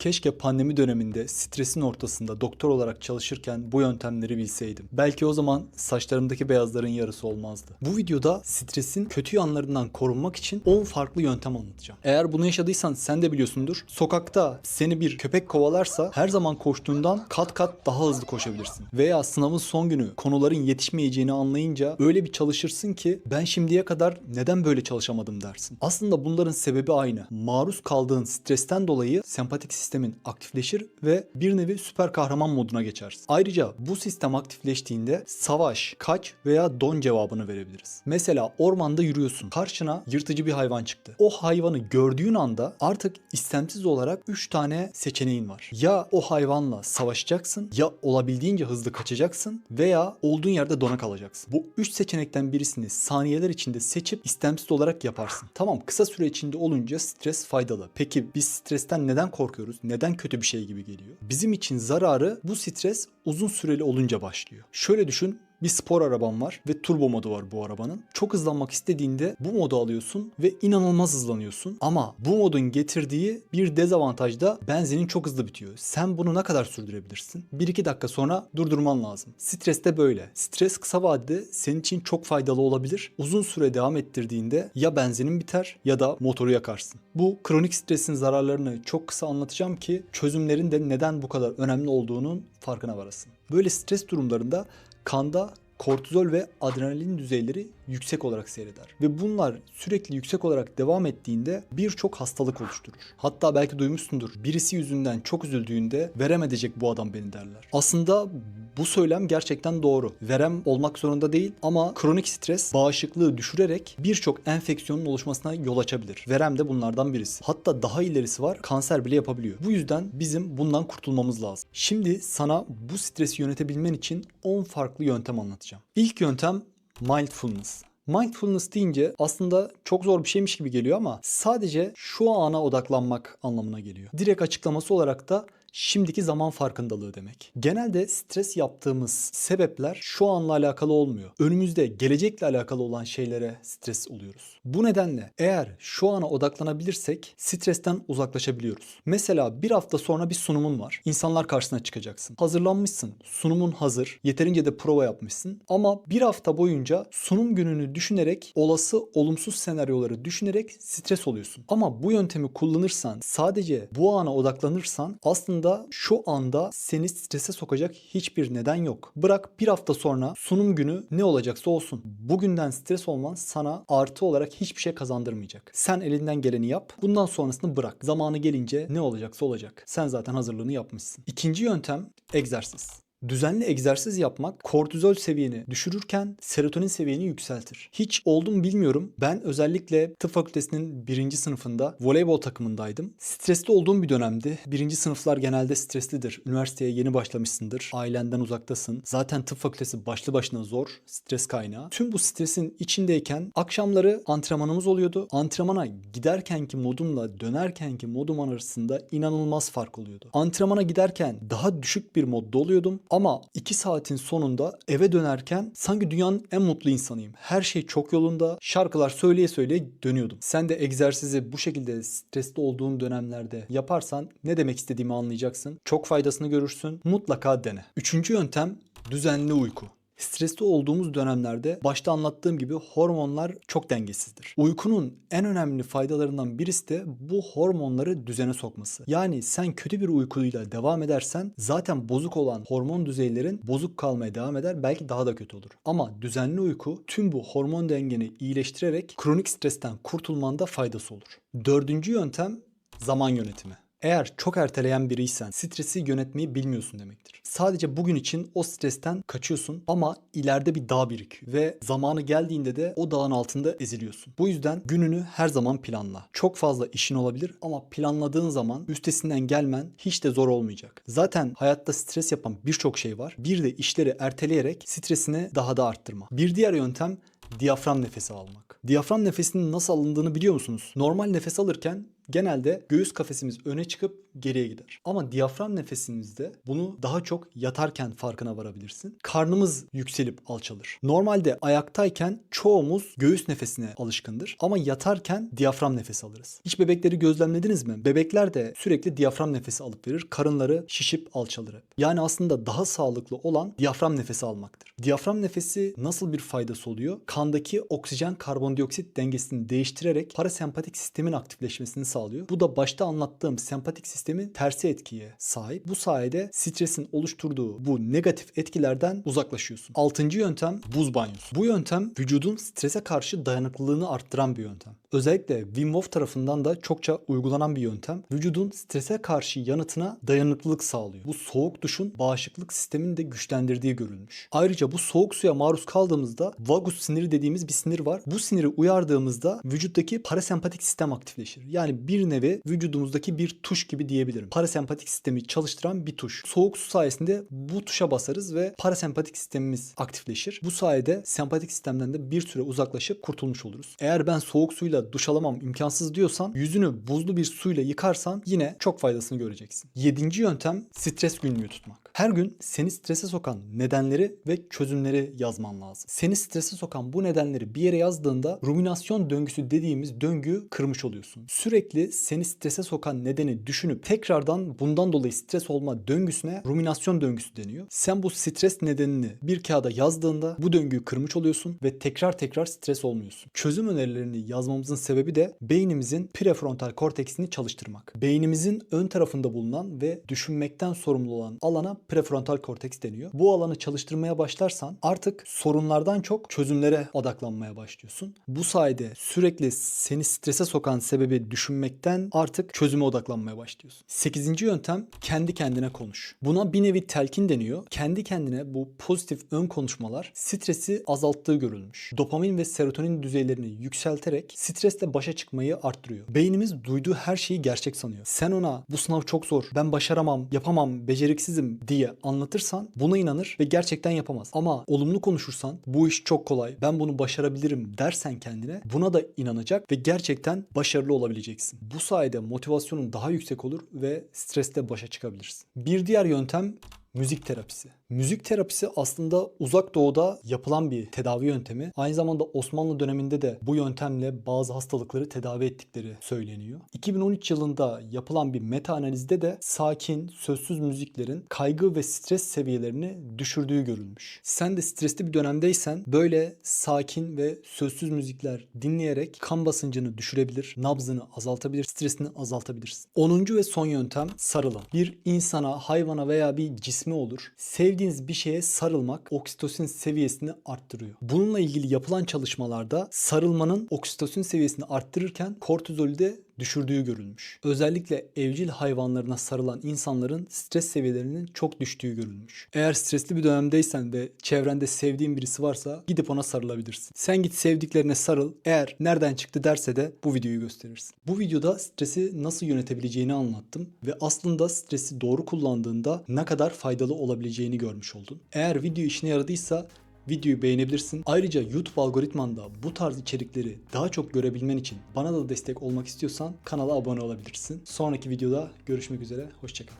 Keşke pandemi döneminde stresin ortasında doktor olarak çalışırken bu yöntemleri bilseydim. Belki o zaman saçlarımdaki beyazların yarısı olmazdı. Bu videoda stresin kötü yanlarından korunmak için 10 farklı yöntem anlatacağım. Eğer bunu yaşadıysan sen de biliyorsundur. Sokakta seni bir köpek kovalarsa her zaman koştuğundan kat kat daha hızlı koşabilirsin. Veya sınavın son günü konuların yetişmeyeceğini anlayınca öyle bir çalışırsın ki ben şimdiye kadar neden böyle çalışamadım dersin. Aslında bunların sebebi aynı. Maruz kaldığın stresten dolayı sempatik sistemin aktifleşir ve bir nevi süper kahraman moduna geçersin. Ayrıca bu sistem aktifleştiğinde savaş, kaç veya don cevabını verebiliriz. Mesela ormanda yürüyorsun. Karşına yırtıcı bir hayvan çıktı. O hayvanı gördüğün anda artık istemsiz olarak 3 tane seçeneğin var. Ya o hayvanla savaşacaksın, ya olabildiğince hızlı kaçacaksın veya olduğun yerde dona kalacaksın. Bu 3 seçenekten birisini saniyeler içinde seçip istemsiz olarak yaparsın. Tamam kısa süre içinde olunca stres faydalı. Peki biz stresten neden korkuyoruz? Neden kötü bir şey gibi geliyor? Bizim için zararı bu stres uzun süreli olunca başlıyor. Şöyle düşün bir spor araban var ve turbo modu var bu arabanın. Çok hızlanmak istediğinde bu modu alıyorsun ve inanılmaz hızlanıyorsun. Ama bu modun getirdiği bir dezavantaj da benzinin çok hızlı bitiyor. Sen bunu ne kadar sürdürebilirsin? 1-2 dakika sonra durdurman lazım. Stres de böyle. Stres kısa vadede senin için çok faydalı olabilir. Uzun süre devam ettirdiğinde ya benzinin biter ya da motoru yakarsın. Bu kronik stresin zararlarını çok kısa anlatacağım ki çözümlerin de neden bu kadar önemli olduğunun farkına varasın. Böyle stres durumlarında kanda kortizol ve adrenalin düzeyleri yüksek olarak seyreder. Ve bunlar sürekli yüksek olarak devam ettiğinde birçok hastalık oluşturur. Hatta belki duymuşsundur. Birisi yüzünden çok üzüldüğünde verem edecek bu adam beni derler. Aslında bu söylem gerçekten doğru. Verem olmak zorunda değil ama kronik stres bağışıklığı düşürerek birçok enfeksiyonun oluşmasına yol açabilir. Verem de bunlardan birisi. Hatta daha ilerisi var. Kanser bile yapabiliyor. Bu yüzden bizim bundan kurtulmamız lazım. Şimdi sana bu stresi yönetebilmen için 10 farklı yöntem anlatacağım. İlk yöntem mindfulness. Mindfulness deyince aslında çok zor bir şeymiş gibi geliyor ama sadece şu ana odaklanmak anlamına geliyor. Direkt açıklaması olarak da şimdiki zaman farkındalığı demek. Genelde stres yaptığımız sebepler şu anla alakalı olmuyor. Önümüzde gelecekle alakalı olan şeylere stres oluyoruz. Bu nedenle eğer şu ana odaklanabilirsek stresten uzaklaşabiliyoruz. Mesela bir hafta sonra bir sunumun var. İnsanlar karşısına çıkacaksın. Hazırlanmışsın. Sunumun hazır. Yeterince de prova yapmışsın. Ama bir hafta boyunca sunum gününü düşünerek olası olumsuz senaryoları düşünerek stres oluyorsun. Ama bu yöntemi kullanırsan sadece bu ana odaklanırsan aslında aslında şu anda seni strese sokacak hiçbir neden yok. Bırak bir hafta sonra sunum günü ne olacaksa olsun. Bugünden stres olman sana artı olarak hiçbir şey kazandırmayacak. Sen elinden geleni yap. Bundan sonrasını bırak. Zamanı gelince ne olacaksa olacak. Sen zaten hazırlığını yapmışsın. İkinci yöntem egzersiz. Düzenli egzersiz yapmak kortizol seviyeni düşürürken serotonin seviyeni yükseltir. Hiç oldum bilmiyorum. Ben özellikle tıp fakültesinin birinci sınıfında voleybol takımındaydım. Stresli olduğum bir dönemdi. Birinci sınıflar genelde streslidir. Üniversiteye yeni başlamışsındır. Ailenden uzaktasın. Zaten tıp fakültesi başlı başına zor. Stres kaynağı. Tüm bu stresin içindeyken akşamları antrenmanımız oluyordu. Antrenmana giderkenki modumla dönerkenki modum arasında inanılmaz fark oluyordu. Antrenmana giderken daha düşük bir modda oluyordum. Ama 2 saatin sonunda eve dönerken sanki dünyanın en mutlu insanıyım. Her şey çok yolunda. Şarkılar söyleye söyleye dönüyordum. Sen de egzersizi bu şekilde stresli olduğun dönemlerde yaparsan ne demek istediğimi anlayacaksın. Çok faydasını görürsün. Mutlaka dene. Üçüncü yöntem düzenli uyku. Stresli olduğumuz dönemlerde başta anlattığım gibi hormonlar çok dengesizdir. Uykunun en önemli faydalarından birisi de bu hormonları düzene sokması. Yani sen kötü bir uykuyla devam edersen zaten bozuk olan hormon düzeylerin bozuk kalmaya devam eder belki daha da kötü olur. Ama düzenli uyku tüm bu hormon dengeni iyileştirerek kronik stresten kurtulmanda faydası olur. Dördüncü yöntem zaman yönetimi. Eğer çok erteleyen biriysen stresi yönetmeyi bilmiyorsun demektir. Sadece bugün için o stresten kaçıyorsun ama ileride bir dağ birikiyor ve zamanı geldiğinde de o dağın altında eziliyorsun. Bu yüzden gününü her zaman planla. Çok fazla işin olabilir ama planladığın zaman üstesinden gelmen hiç de zor olmayacak. Zaten hayatta stres yapan birçok şey var. Bir de işleri erteleyerek stresini daha da arttırma. Bir diğer yöntem diyafram nefesi almak. Diyafram nefesinin nasıl alındığını biliyor musunuz? Normal nefes alırken genelde göğüs kafesimiz öne çıkıp geriye gider. Ama diyafram nefesimizde bunu daha çok yatarken farkına varabilirsin. Karnımız yükselip alçalır. Normalde ayaktayken çoğumuz göğüs nefesine alışkındır. Ama yatarken diyafram nefesi alırız. Hiç bebekleri gözlemlediniz mi? Bebekler de sürekli diyafram nefesi alıp verir. Karınları şişip alçalır hep. Yani aslında daha sağlıklı olan diyafram nefesi almaktır. Diyafram nefesi nasıl bir faydası oluyor? Kandaki oksijen karbondioksit dengesini değiştirerek parasempatik sistemin aktifleşmesini sağlıyor. Bu da başta anlattığım sempatik sistemin tersi etkiye sahip. Bu sayede stresin oluşturduğu bu negatif etkilerden uzaklaşıyorsun. Altıncı yöntem buz banyosu. Bu yöntem vücudun strese karşı dayanıklılığını arttıran bir yöntem. Özellikle Wim Hof tarafından da çokça uygulanan bir yöntem. Vücudun strese karşı yanıtına dayanıklılık sağlıyor. Bu soğuk duşun bağışıklık sistemini de güçlendirdiği görülmüş. Ayrıca bu soğuk suya maruz kaldığımızda vagus siniri dediğimiz bir sinir var. Bu siniri uyardığımızda vücuttaki parasempatik sistem aktifleşir. Yani bir nevi vücudumuzdaki bir tuş gibi diyebilirim. Parasempatik sistemi çalıştıran bir tuş. Soğuk su sayesinde bu tuşa basarız ve parasempatik sistemimiz aktifleşir. Bu sayede sempatik sistemden de bir süre uzaklaşıp kurtulmuş oluruz. Eğer ben soğuk suyla duş alamam imkansız diyorsan yüzünü buzlu bir suyla yıkarsan yine çok faydasını göreceksin. Yedinci yöntem stres günlüğü tutmak. Her gün seni strese sokan nedenleri ve çözümleri yazman lazım. Seni strese sokan bu nedenleri bir yere yazdığında ruminasyon döngüsü dediğimiz döngüyü kırmış oluyorsun. Sürekli seni strese sokan nedeni düşünüp tekrardan bundan dolayı stres olma döngüsüne ruminasyon döngüsü deniyor. Sen bu stres nedenini bir kağıda yazdığında bu döngüyü kırmış oluyorsun ve tekrar tekrar stres olmuyorsun. Çözüm önerilerini yazmamızın sebebi de beynimizin prefrontal korteksini çalıştırmak. Beynimizin ön tarafında bulunan ve düşünmekten sorumlu olan alana prefrontal korteks deniyor. Bu alanı çalıştırmaya başlarsan artık sorunlardan çok çözümlere odaklanmaya başlıyorsun. Bu sayede sürekli seni strese sokan sebebi düşünmekten artık çözüme odaklanmaya başlıyorsun. Sekizinci yöntem kendi kendine konuş. Buna bir nevi telkin deniyor. Kendi kendine bu pozitif ön konuşmalar stresi azalttığı görülmüş. Dopamin ve serotonin düzeylerini yükselterek stresle başa çıkmayı arttırıyor. Beynimiz duyduğu her şeyi gerçek sanıyor. Sen ona bu sınav çok zor, ben başaramam, yapamam, beceriksizim diye anlatırsan buna inanır ve gerçekten yapamaz. Ama olumlu konuşursan bu iş çok kolay, ben bunu başarabilirim dersen kendine buna da inanacak ve gerçekten başarılı olabileceksin. Bu sayede motivasyonun daha yüksek olur ve stresle başa çıkabilirsin. Bir diğer yöntem müzik terapisi. Müzik terapisi aslında uzak doğuda yapılan bir tedavi yöntemi. Aynı zamanda Osmanlı döneminde de bu yöntemle bazı hastalıkları tedavi ettikleri söyleniyor. 2013 yılında yapılan bir meta analizde de sakin, sözsüz müziklerin kaygı ve stres seviyelerini düşürdüğü görülmüş. Sen de stresli bir dönemdeysen böyle sakin ve sözsüz müzikler dinleyerek kan basıncını düşürebilir, nabzını azaltabilir, stresini azaltabilirsin. 10. ve son yöntem sarılın. Bir insana, hayvana veya bir cisme olur. Sevdiğiniz bir şeye sarılmak oksitosin seviyesini arttırıyor. Bununla ilgili yapılan çalışmalarda sarılmanın oksitosin seviyesini arttırırken kortizolü de düşürdüğü görülmüş. Özellikle evcil hayvanlarına sarılan insanların stres seviyelerinin çok düştüğü görülmüş. Eğer stresli bir dönemdeysen ve çevrende sevdiğin birisi varsa gidip ona sarılabilirsin. Sen git sevdiklerine sarıl. Eğer nereden çıktı derse de bu videoyu gösterirsin. Bu videoda stresi nasıl yönetebileceğini anlattım ve aslında stresi doğru kullandığında ne kadar faydalı olabileceğini görmüş oldun. Eğer video işine yaradıysa videoyu beğenebilirsin. Ayrıca YouTube algoritmanda bu tarz içerikleri daha çok görebilmen için bana da destek olmak istiyorsan kanala abone olabilirsin. Sonraki videoda görüşmek üzere. Hoşçakal.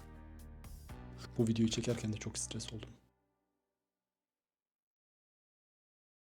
Bu videoyu çekerken de çok stres oldum.